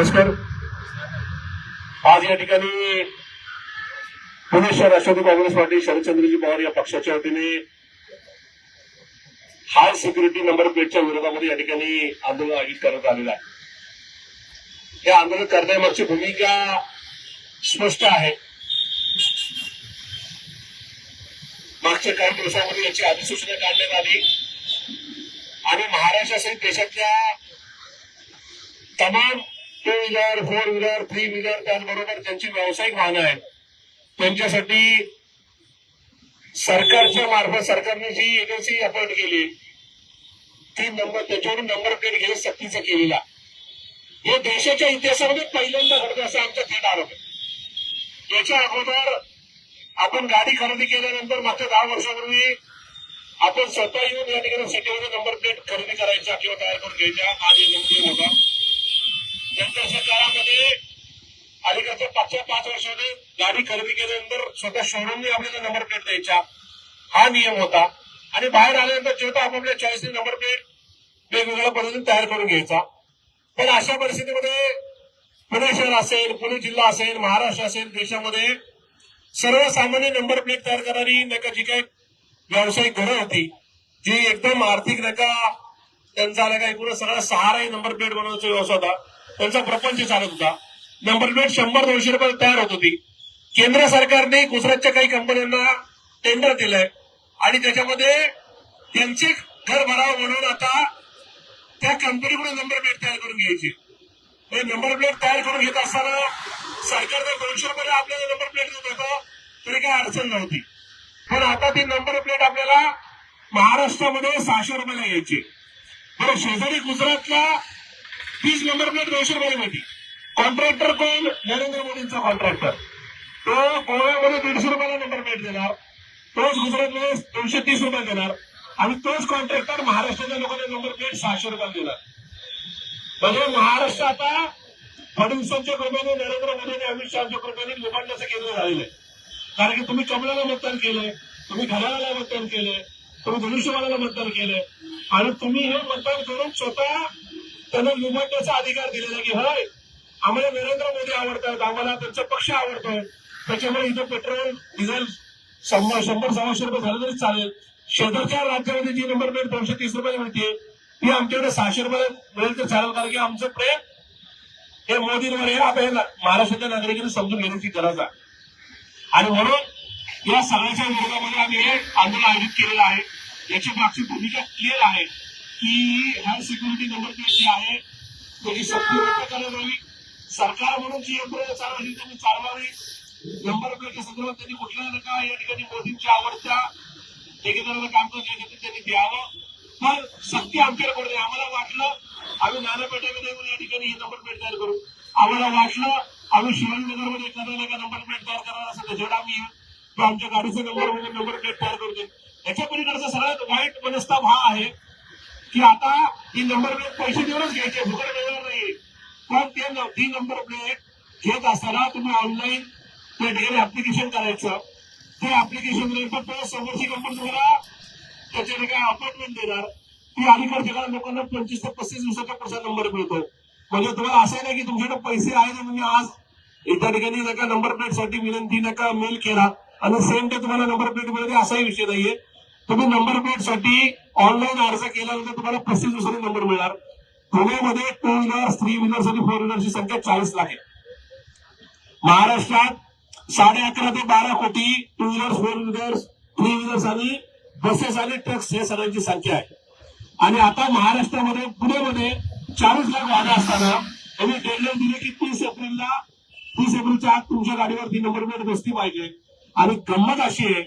नमस्कार. आज या ठिकाणी पुणे शहर राष्ट्रवादी काँग्रेस पार्टी शरदचंद्रजी पवार या पक्षाच्या वतीने हाय सिक्युरिटी नंबर प्लेटच्या विरोधामध्ये या ठिकाणी आंदोलन आयोजित करण्यात आलेलं आहे. हे आंदोलन करण्यामागची भूमिका स्पष्ट आहे. मागच्या काही दिवसामध्ये याची अधिसूचना काढण्यात आली. आणि महाराष्ट्रासहित देशातल्या तमाम two wheeler four wheeler three wheeler त्याचबरोबर त्यांची व्यावसायिक वाहनं आहेत. त्यांच्यासाठी सरकारच्या मार्फत सरकारने जी एजन्सी अपॉइंट केली ती नंबर त्याच्यावरून नंबर प्लेट घेऊन सक्तीचं केलेला हे देशाच्या इतिहासामध्ये पहिल्यांदा घडतं असा आमचा थेट आरोप आहे. याच्या अगोदर आपण गाडी खरेदी केल्यानंतर मागच्या दहा वर्षापूर्वी आपण स्वतः येऊन या ठिकाणी सिटीमध्ये नंबर प्लेट खरेदी करायचा किंवा तयार करून घ्यायच्या आज नियम होता नंतरच्या काळामध्ये अलीकडच्या पाचच्या पाच वर्षाने गाडी खरेदी केल्यानंतर स्वतः शोरूमने आपल्याला नंबर प्लेट द्यायच्या हा नियम होता. आणि बाहेर आल्यानंतर जेव्हा आपापल्या चॉईसने नंबर प्लेट वेगवेगळ्या पद्धतीने तयार करून घ्यायचा. पण अशा परिस्थितीमध्ये पुणे शहर असेल पुणे जिल्हा असेल महाराष्ट्र असेल देशामध्ये सर्वसामान्य नंबर प्लेट तयार करणारी नका जी काही व्यावसायिक घरं होती जी एकदम आर्थिक नका त्यांचा नाही का एकूण सगळा सहारा नंबर प्लेट बनवण्याचा व्यवसाय होता. त्यांचा प्रपंच चालत होता. नंबर प्लेट शंभर दोनशे रुपये तयार होत होती. केंद्र सरकारने गुजरातच्या काही कंपन्यांना टेंडर दिलंय. आणि त्याच्यामध्ये त्यांचे घर भराव म्हणून आता त्या कंपनीकडून नंबर प्लेट तयार करून घ्यायची. नंबर प्लेट तयार करून घेत असताना सरकार जर दोनशे रुपयाला आपल्याला नंबर प्लेट देत होतं. तरी काही अडचण नव्हती. पण आता ती नंबर प्लेट आपल्याला महाराष्ट्रामध्ये सहाशे रुपयाला घ्यायची. बरं शेजारी गुजरातला तीच नंबर प्लेट दोनशे रुपयाला मिळते कॉन्ट्रॅक्टर कोण? नरेंद्र मोदींचा कॉन्ट्रॅक्टर तो गोव्यामध्ये दीडशे रुपयाला नंबर प्लेट देणार. तोच गुजरातमध्ये दोनशे तीस रुपये देणार. आणि तोच कॉन्ट्रॅक्टर महाराष्ट्राच्या लोकांना नंबर प्लेट सहाशे रुपयाला देणार. म्हणजे महाराष्ट्र आता फडणवीसांच्या कृपेने नरेंद्र मोदी आणि अमित शहाच्या कृपेने लुबाडण्याचं केंद्र झालेलं आहे. कारण की तुम्ही कमलाला मतदान केलंय तुम्ही घड्याळाला मतदान केलंय तुम्ही धनुष्यबाणाला मतदान केलंय. आणि तुम्ही हे मतदान करून स्वतः त्यांना लुबाडण्याचा अधिकार दिलेला की होय आम्हाला नरेंद्र मोदी आवडतात आम्हाला त्यांचा पक्ष आवडतोय त्याच्यामुळे इथं पेट्रोल डिझेल शंभर शंभर सव्वाशे रुपये झालं तरी चालेल. शेजारच्या राज्यामध्ये जी नंबर प्लेट दोनशे तीस रुपये मिळते. ती आमच्याकडे सहाशे रुपये मिळेल तर चालेल कारण की आमचं प्रेम हे मोदींवर हे आपल्याला महाराष्ट्राच्या नागरिकांनी समजून घेण्याची गरज आहे. आणि म्हणून या सगळ्याच्या विरोधामध्ये आम्ही हे आंदोलन आयोजित केलेलं आहे. याची मागची भूमिका क्लिअर आहे. की हाय सिक्युरिटी नंबर प्लेट जी आहे त्याची सक्ती व्यक्त करण्यात यावी सरकार म्हणून जी यंत्रणा चालवायची त्यांनी चालवावी. नंबर प्लेटच्या संदर्भात त्यांनी कुठल्या नका या ठिकाणी मोदींच्या आवडत्या ठेकेदाराला काम करण्यासाठी त्यांनी द्यावं. पण सक्ती आमच्याकडे पडते आम्हाला वाटलं आम्ही नानापेठामध्ये या ठिकाणी ही नंबर प्लेट तयार करू. आम्हाला वाटलं आम्ही शिवाजीनगरमध्ये एखादा का नंबर प्लेट तयार करणार असं त्याच्याकडे आम्ही किंवा आमच्या गाडीचा नंबर म्हणजे नंबर प्लेट तयार करू दे याच्या पलीकडचा सगळ्यात वाईट मनस्ताप हा आहे की आता ही नंबर प्लेट पैसे देऊनच घ्यायचे फुकट मिळणार नाही. पण ते ती नंबर प्लेट घेत असताना तुम्ही ऑनलाईन त्या ठिकाणी ऍप्लिकेशन करायचं. ते ऍप्लिकेशन नंतर समोरची कंपनी तुम्हाला त्याच्या ठिकाणी अपॉइंटमेंट देणार. ती अलीकडच्या लोकांना पंचवीस ते पस्तीस दिवसाचा पुढचा नंबर मिळतो. म्हणजे तुम्हाला असं नाही की तुमच्याकडे पैसे आहेत तुम्ही आज एका ठिकाणी नका नंबर प्लेटसाठी विनंती नका मेल केला. आणि सेम डे तुम्हाला नंबर प्लेट मिळते असाही विषय नाहीये. तुम्ही नंबर प्लेटसाठी ऑनलाईन अर्ज केल्यानंतर तुम्हाला पस्तीस दिवसांनी नंबर मिळणार. पुण्यामध्ये टू व्हीलर थ्री व्हीलर आणि फोर व्हीलरची संख्या चाळीस लाख आहे. महाराष्ट्रात साडे अकरा ते बारा कोटी two wheelers four wheelers three wheelers आणि बसेस आणि ट्रक्स हे सगळ्यांची संख्या आहे. आणि आता महाराष्ट्रामध्ये पुण्यामध्ये चाळीस लाख वाहनं असताना त्यांनी डेडलाईन दिली की तीस एप्रिलला तीस एप्रिलच्या आत तुमच्या गाडीवर ती नंबर प्लेट बसली पाहिजे. आणि गंमत अशी आहे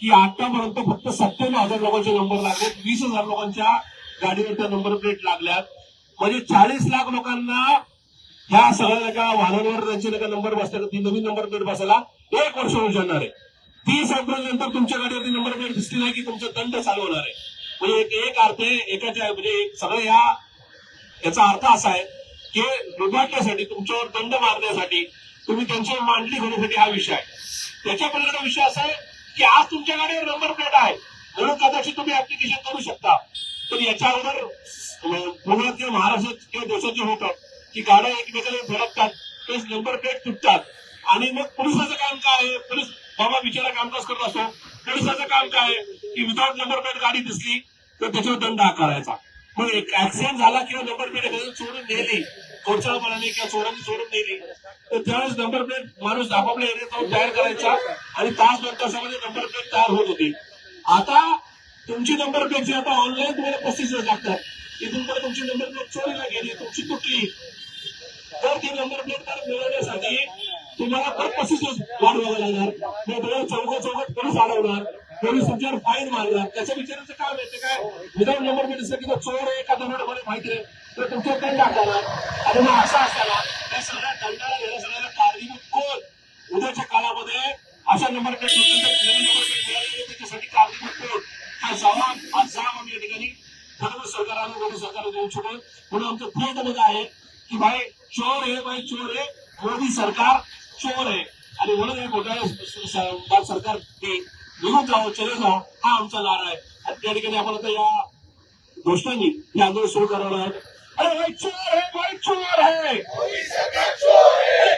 की आतापर्यंत फक्त सत्त्याण्णव हजार लोकांचे नंबर लागलेत वीस हजार लोकांच्या गाडीवर त्या नंबर प्लेट लागल्यात. म्हणजे चाळीस लाख लोकांना ह्या सगळ्या नका वाहनांवर त्यांचे नका नंबर बसतात ती नवीन नंबर प्लेट बसायला एक वर्ष होऊ शकणार आहे. तीस एप्रिल नंतर तुमच्या गाडीवरती नंबर प्लेट दिसली नाही की तुमचा दंड चालू होणार आहे. म्हणजे एक एक अर्थ आहे एकाच्या म्हणजे एक सगळं या याचा अर्थ असा आहे की लुबाडण्यासाठी तुमच्यावर दंड मारण्यासाठी तुम्ही त्यांची मांडली घेण्यासाठी हा विषय आहे. त्याच्या पलीकडे विषय असा आहे की आज तुमच्या गाडीवर नंबर प्लेट आहे. म्हणून कदाचित तुम्ही ऍप्लिकेशन करू शकता. पण याच्या अगोदर पुण्यात किंवा महाराष्ट्रात किंवा देशात होतं की गाड्या एकमेकाला फरकतात तेच नंबर प्लेट तुटतात. आणि मग पोलिसाचं काम काय आहे? पोलीस बाबा बिचारा कामकाज करत असतो. पोलिसाचं काम काय आहे? की विदाउट नंबर प्लेट गाडी दिसली तर त्याच्यावर दंड आकारायचा मग एक ऍक्सिडेंट झाला किंवा नंबर प्लेट सोडून चोरून नेली कोणच्यापणाने किंवा चोरांनी चोरून नेली तर त्यावेळेस नंबर प्लेट माणूस आपापल्या एरियात जाऊन तयार करायचा आणि तास दोन तासामध्ये नंबर प्लेट तयार होत होती. आता तुमची नंबर प्लेट जी आता ऑनलाईन तुम्हाला पस्तीस लागतात. तिथून पुढे तुमची नंबर प्लेट चोरीला गेली तुमची तुटली. तर ती नंबर प्लेट तर मिळवण्यासाठी तुम्हाला परत पस्तीस दिवस वाट लागणार. मग बरोबर चौघ चौघात पोलीस अडवणार पोलीस तुमच्यावर फाईन मारणार. त्याच्या विचाराचं काम आहे ते काय? विदाऊट नंबर प्लेट असलं की चोर आहे का दरोड माहिती आहे तर तुमच्या दंड टाकणार आणि मग असं असताना या सगळ्या दंडाला घेण्या सगळ्याला कारणीभूत कोण? उद्याच्या काळामध्ये अशा नंबर प्लेट नंबर त्याच्यासाठी कारणीभूत कोण? हा जवाब हा जाम आम्ही या ठिकाणी सर्व सरकारला मोदी सरकारला देऊ शकतो म्हणून आमचं थेट मत आहे की भाई चोर आहे भाई चोर आहे मोदी सरकार चोर आहे. आणि म्हणून हे घोटाळे सरकार ते निघून जावं चले जावं हा आमचा नारा आहे. आणि त्या ठिकाणी आपण आता या गोष्टांनी हे आंदोलन सुरू करावं आहे अरे भाई चोर है भाई चोर है।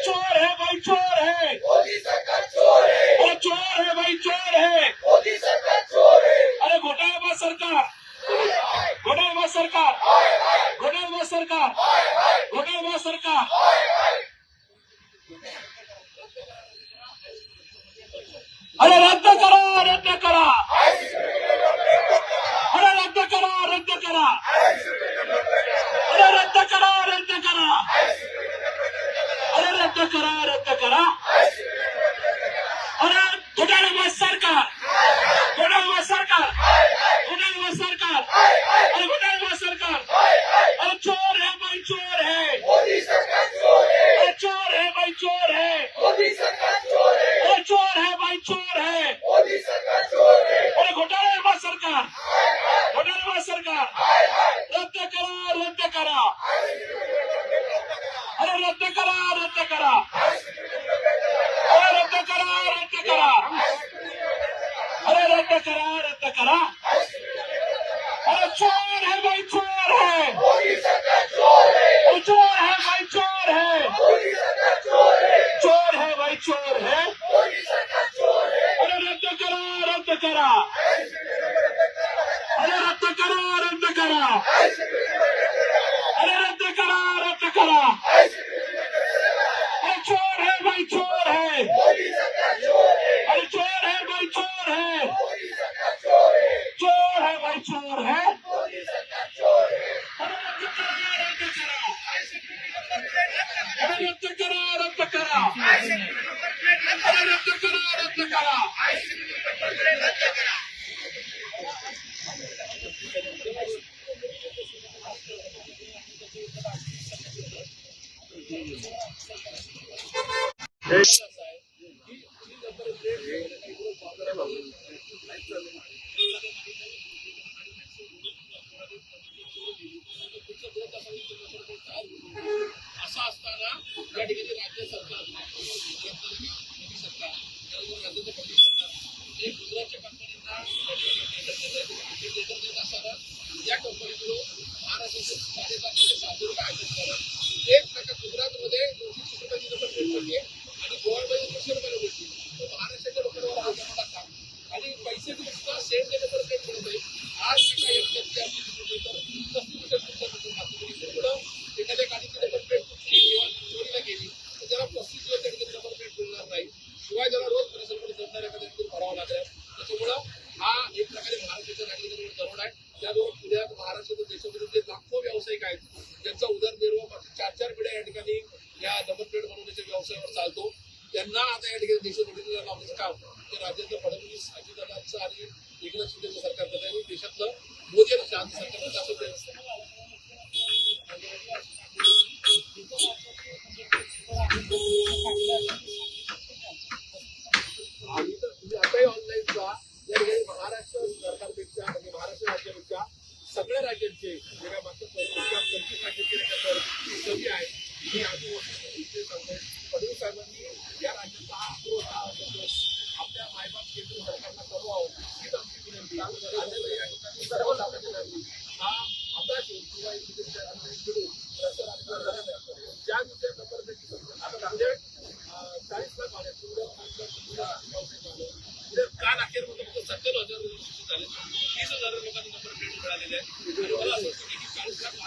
चोर है भाई चोर है। अरे चोर है भाई चोर है। अरे घोटाळेबाज सरकार। घोटाळेबाज सरकार। घोटाळेबाज सरकार। घोटाळेबाज सरकार। अरे रद्द करा रद्द करा। अरे रद्द करा रद्द करा अरे रद्द करा रद्द करा अरे रद्द करा रद्द करा अरे घोटाळेबाज सरकार घोटाळेबाज सरकार घोटाळेबाज सरकार अरे घोटाळेबाज सरकार अरे चोर है भाई चोर है अरे चोर है भाई चोर है अरे चोर है भाई चोर है अरे घोटाळेबाज सरकार घोटाळेबाज सरकार रद्द करा रद्द करा अरे रद्द करा रद्द करा अरे रद्द करा रद्द करा अरे रद्द करा रद्द करा अरे चोर है भाई चोर है अरे चोर है भाई चोर है चोर है भाई चोर है अरे रद्द करा रद्द करा अरे रद्द करा रद्द करा अरे रद्द करा रद्द करा अरे चोर है भाई चोर है अरे चोर है भाई चोर है चोर है भाई चोर है अरे रद्द करा रद्द करा अरे रद्द करा रद्द करा अरे रद्द करा रद्द करा असं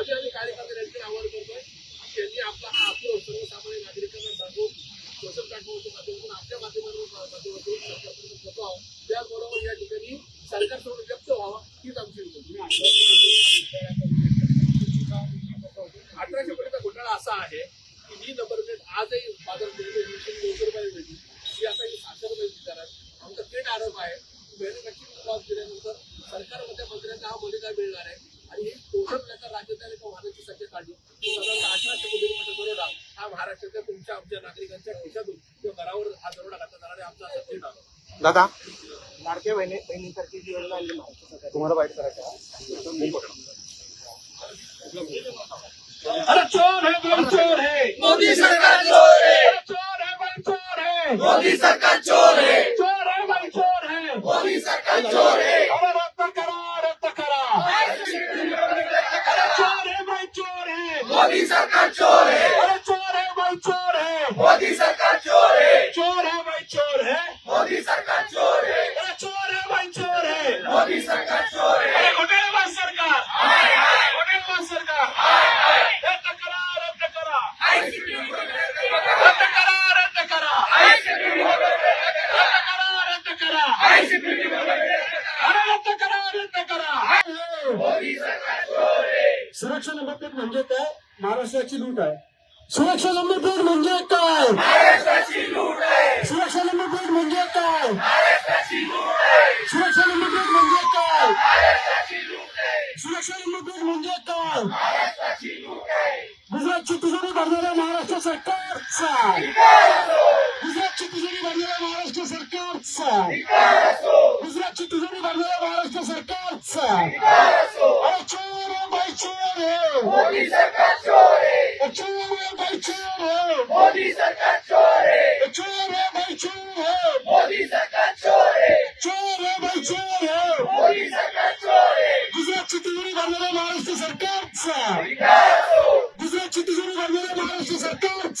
असे आम्ही कार्यकर्त्यांची आवाहन करतोय. त्यांनी आपला हा आक्रोश सर्वसामान्य नागरिकांना सांगून सोशल प्लॅटफॉर्मच्या माध्यमातून आपल्या माध्यमातून त्याचबरोबर या ठिकाणी सरकार सोडून व्यक्त व्हावा हीच दादा? लाडक्या बहिणी बहिणींसारखी जीवन लागली तुम्हाला वाईट करायचं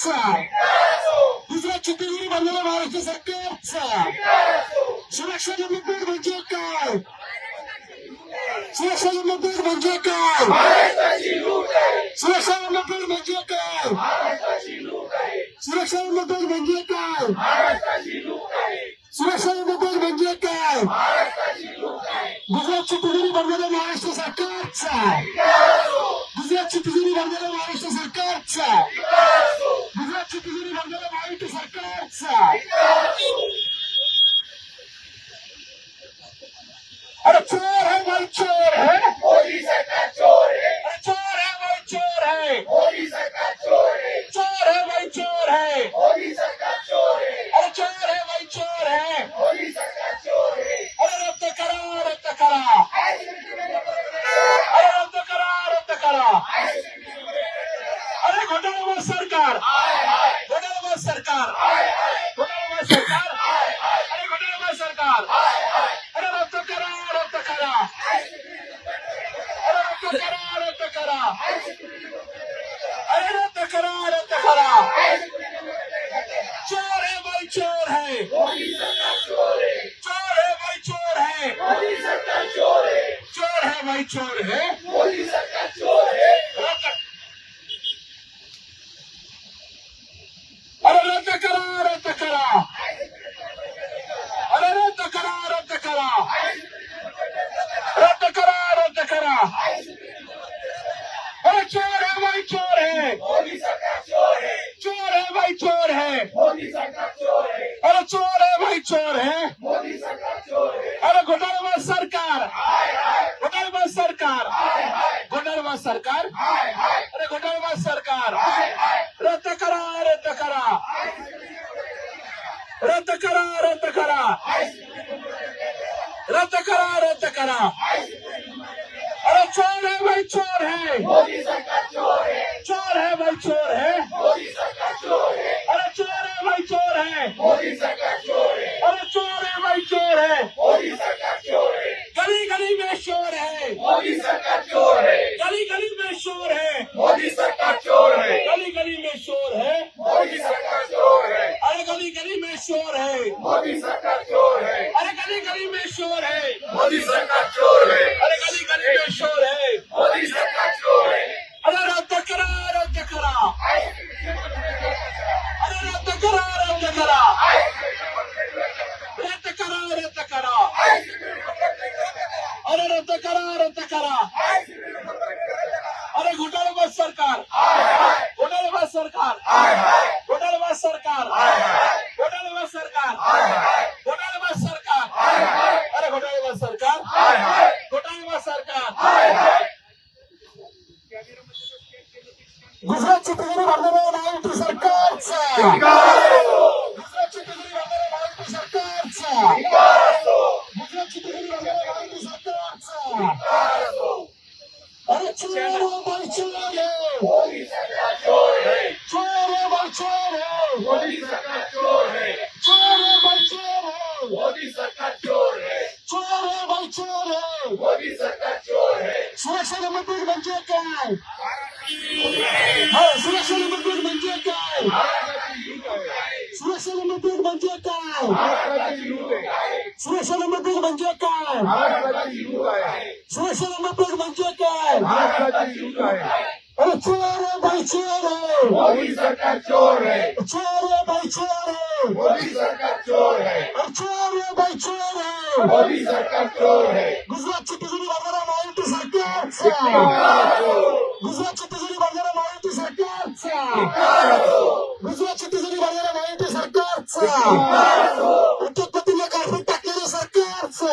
दुसरा छत्तीसगडी बनलेलं महाराष्ट्र सरकारचा सुरक्षाचा मुद्दा म्हणजे काय? सुरक्षाचा मुद्दा म्हणजे काय? सुरक्षाचा मुद्दा म्हणजे काय? सुरक्षाचा मुद्दा म्हणजे काय? सुरक्षाचा मुद्दा म्हणजे काय? गुजरातची तिजोरी बनलेल्या महाराष्ट्र सरकारचा गुजरातची तिजोरी बनलेल्या महाराष्ट्र सरकारचा छोर है रद्द करा रद्द करा. रद्द करा रद्द करा. अरे चोर है भाई चोर है। चोर है। भाई चोर है। सुरक्षा नंबर म्हणजे काय? हो सुरक्षा नंबर म्हणजे काय? सुरक्षा नंबर म्हणजे काय सुरक्षा नंबर म्हणजे काय? महाराष्ट्राची लूट आहे सुरक्षा नंबर म्हणजे काय महाराष्ट्राची लूट आहे अरे चोर हो भाई चोर हो मोदी सरकार चोर है चोर हो भाई चोर हो मोदी सरकार चोर है अरे चोर हो भाई चोर हो मोदी सरकार चोर है गुजरातची तिजोरी भरणारा महायुती सरकारचा गुजरातची तिजोरी भरणारा महायुती सरकारचा गुजरातची तिजोरी भरणारा महायुती सरकारचा उद्योगपतीला कार्पेट टाकलेल्या सरकारचा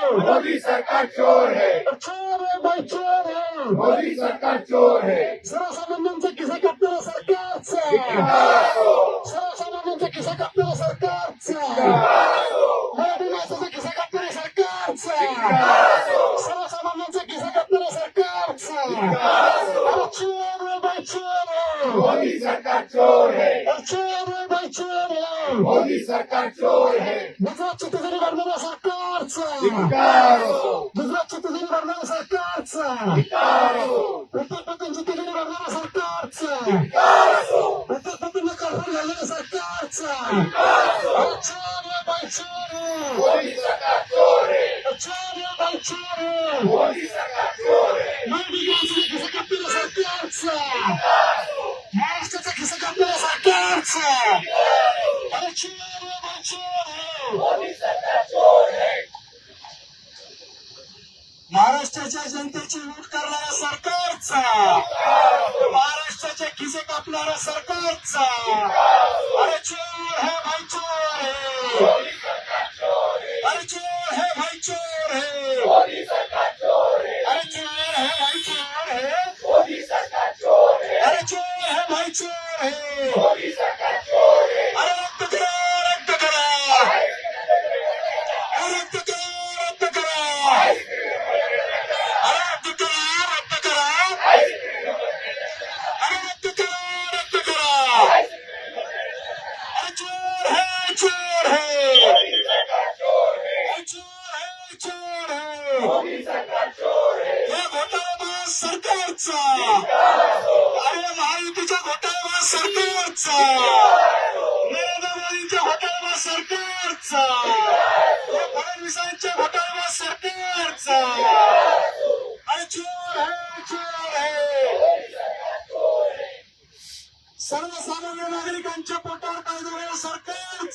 चोर. मोदी सरकार चोर है। चोर आहे बाई चोर आहे. मोदी सरकार चोर है। सर्वसामान्यांचा खिसा कापणारा सरकारचा? सर्वसामान्यांचा खिसा कापणारा सरकारचा? मराठी माणसाचा खिसा कापणारा सरकारचा? सर्वसामान्यांचा खिसा कापणारा सरकारचा? अरे चोर आहे बाई चोर आहे. मोदी सरकार चोर है अरे चोर आहे बाई चोर आहे. मोदी सरकार चोर है गुजरातची तिजोरी भरणाऱ्या सरकारचा धिक्कारो गुजरातची तिजोरी भरणाऱ्या सरकारचा धिक्कारो उद्योगपतींची तिजोरी भरणाऱ्या सरकारचा उद्योगपतींना कर्ज घालणाऱ्या सरकारचा अरे चोर आहे बाई चोर आहे. मोदी सरकार चोर है अरे चोर आहे बाई चोर आहे. मोदी सरकार चोर है मराठी माणसाचा खिसा कापणाऱ्या सरकारचा महाराष्ट्राचा खिसा कापणाऱ्या सरकारचा महाराष्ट्राच्या जनतेची लूट करणाऱ्या सरकारचा! महाराष्ट्राचे खिसे कापणाऱ्या सरकारचा! अरे चोर हे भाई चोर है अरे चोर है भाई चोर है मोदी सरकार चोर है अरे चोर है भाई चोर है मोदी सरकार चोर है अरे चोर है भाई चोर है मोदी सरकार चोर है अरे रद्द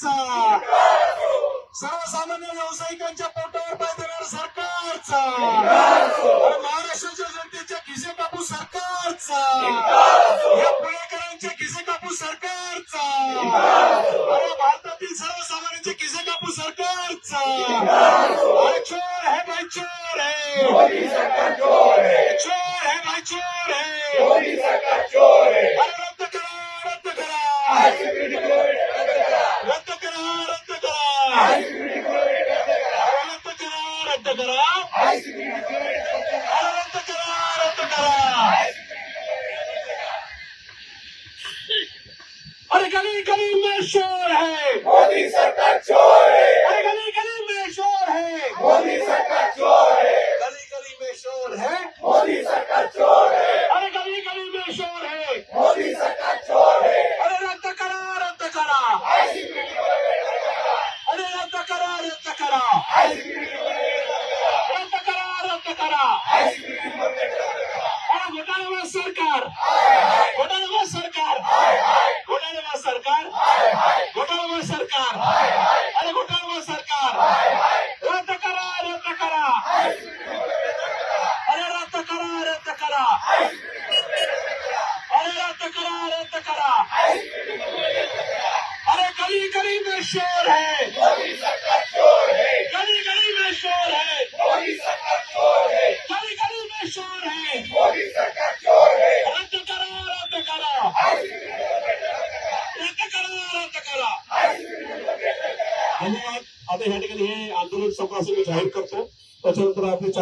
सरकारचा सर्वसामान्य व्यावसायिकांच्या पोटावर पाय देणार सरकारचा. महाराष्ट्राच्या जनतेच्या खिसे कापू सरकारचा. या पुणेकरांच्या खिसे कापू सरकारचा. भारतातील सर्वसामान्यांचे खिसे कापू सरकारचा. रद्द करा. रद्द करा रद्द करा. अरे गली गली में शोर है. मोदी सरकार चोर है. अरे गली गली में शोर है. मोदी सरकार चोर है.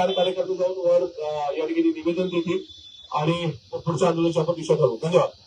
चार कार्यकर्ते जाऊन वर या ठिकाणी निवेदन देतील आणि पुढच्या आंदोलनाची आपण दिशा ठरवू धन्यवाद.